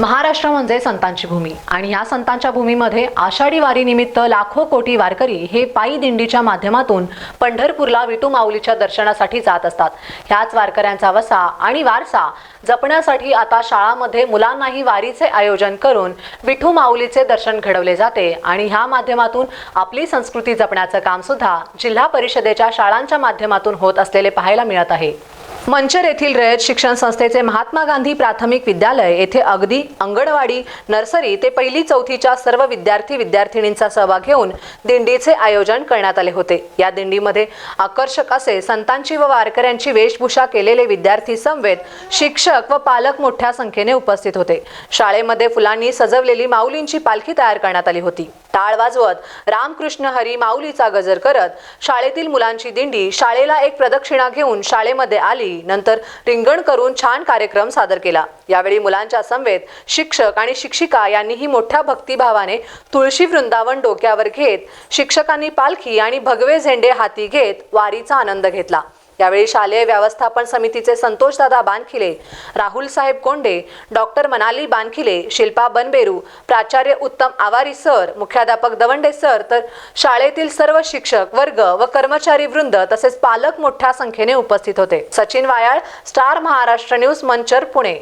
महाराष्ट्र म्हणजे संतांची भूमी. आणि या संतांच्या भूमीमध्ये आषाढी वारीनिमित्त लाखो कोटी वारकरी हे पायी दिंडीच्या माध्यमातून पंढरपूरला विटू माऊलीच्या दर्शनासाठी जात असतात. ह्याच वारकऱ्यांचा वसा आणि वारसा जपण्यासाठी आता शाळांमध्ये मुलांनाही वारीचे आयोजन करून विठू माऊलीचे दर्शन घडवले जाते. आणि ह्या माध्यमातून आपली संस्कृती जपण्याचं काम सुद्धा जिल्हा परिषदेच्या शाळांच्या माध्यमातून होत असलेले पाहायला मिळत आहे. मंचर येथील रयत शिक्षण संस्थेचे महात्मा गांधी प्राथमिक विद्यालय येथे अगदी अंगणवाडी नर्सरी ते पहिली चौथीच्या सर्व विद्यार्थी विद्यार्थिनींचा सहभाग घेऊन दिंडीचे आयोजन करण्यात आले होते. या दिंडीमध्ये आकर्षक असे संतांची व वारकऱ्यांची वेशभूषा केलेले विद्यार्थी समवेत शिक्षक व पालक मोठ्या संख्येने उपस्थित होते. शाळेमध्ये फुलांनी सजवलेली माऊलींची पालखी तयार करण्यात आली होती. टाळ वाजवत रामकृष्ण हरी माऊलीचा गजर करत शाळेतील मुलांची दिंडी शाळेला एक प्रदक्षिणा घेऊन शाळेमध्ये आली. नंतर रिंगण करून छान कार्यक्रम सादर केला. यावेळी मुलांच्या समवेत शिक्षक आणि शिक्षिका यांनीही मोठ्या भक्तिभावाने तुळशी वृंदावन डोक्यावर घेत शिक्षकांनी पालखी आणि भगवे झेंडे हाती घेत वारीचा आनंद घेतला. यावेळी शालेय व्यवस्थापन समितीचे संतोषदादा बानखिले राहुल साहेब कोंडे डॉक्टर मनाली बानखिले शिल्पा बनबेरू प्राचार्य उत्तम आवारी सर मुख्याध्यापक दवंडे सर तर शाळेतील सर्व शिक्षक वर्ग व कर्मचारी वृंद तसेच पालक मोठ्या संख्येने उपस्थित होते. Sachin Wayal star Maharashtra news Manchar Pune.